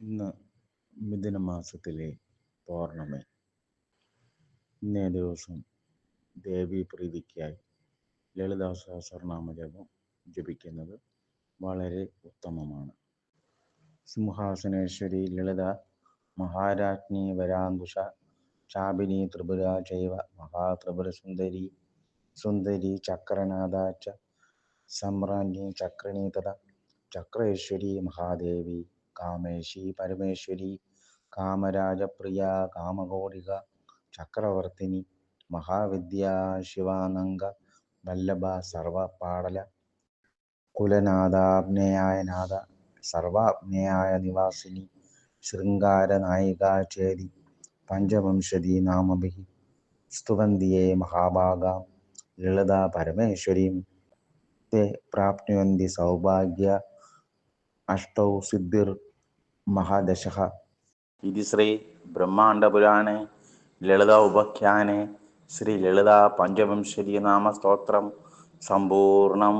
ഇന്ന് മിഥുന മാസത്തിലെ പൗർണമി. ഇന്നേ ദിവസം ദേവീ പ്രീതിക്കായി ലളിതാ സഹസ്രനാമ ജപം ജപിക്കുന്നത് വളരെ ഉത്തമമാണ്. സിംഹാസനേശ്വരി ലളിത മഹാരാജ്ഞി വരാന്തുഷ ശാപിനി ത്രിപുര ചൈവ മഹാത്രിപുര സുന്ദരി സുന്ദരി ചക്രനാഥാച്ച സമ്രാജ്ഞി ചക്രണി തഥ ചക്രേശ്വരി മഹാദേവി കാമേശി പരമേശ്വരി കാമരാജപ്രിയ കാമകോടിക ചക്രവർത്തിനി മഹാവിദ്യ ശിവാനംഗ വല്ലഭ സർവപാടല കുലനാഥാഗ്നേയായനാഥ സർവാഗ്നേയായ നിവാസിനി ശൃംഗാര നായിക ചേതി പഞ്ചവംശതി നാമഭിः സ്തുവന്തിയെ മഹാഭാഗ ലളിത പരമേശ്വരീം ते प्राप्नुवन्ति सौभाग्य अष्टौ सिद्धिर् മഹാദശ ഇത് ശ്രീ ബ്രഹ്മാണ്ഡപുരാണെ ലളിത ഉപഖ്യാന ശ്രീ ലളിത പഞ്ചവംശരീ നാമ സ്തോത്രം സമ്പൂർണം.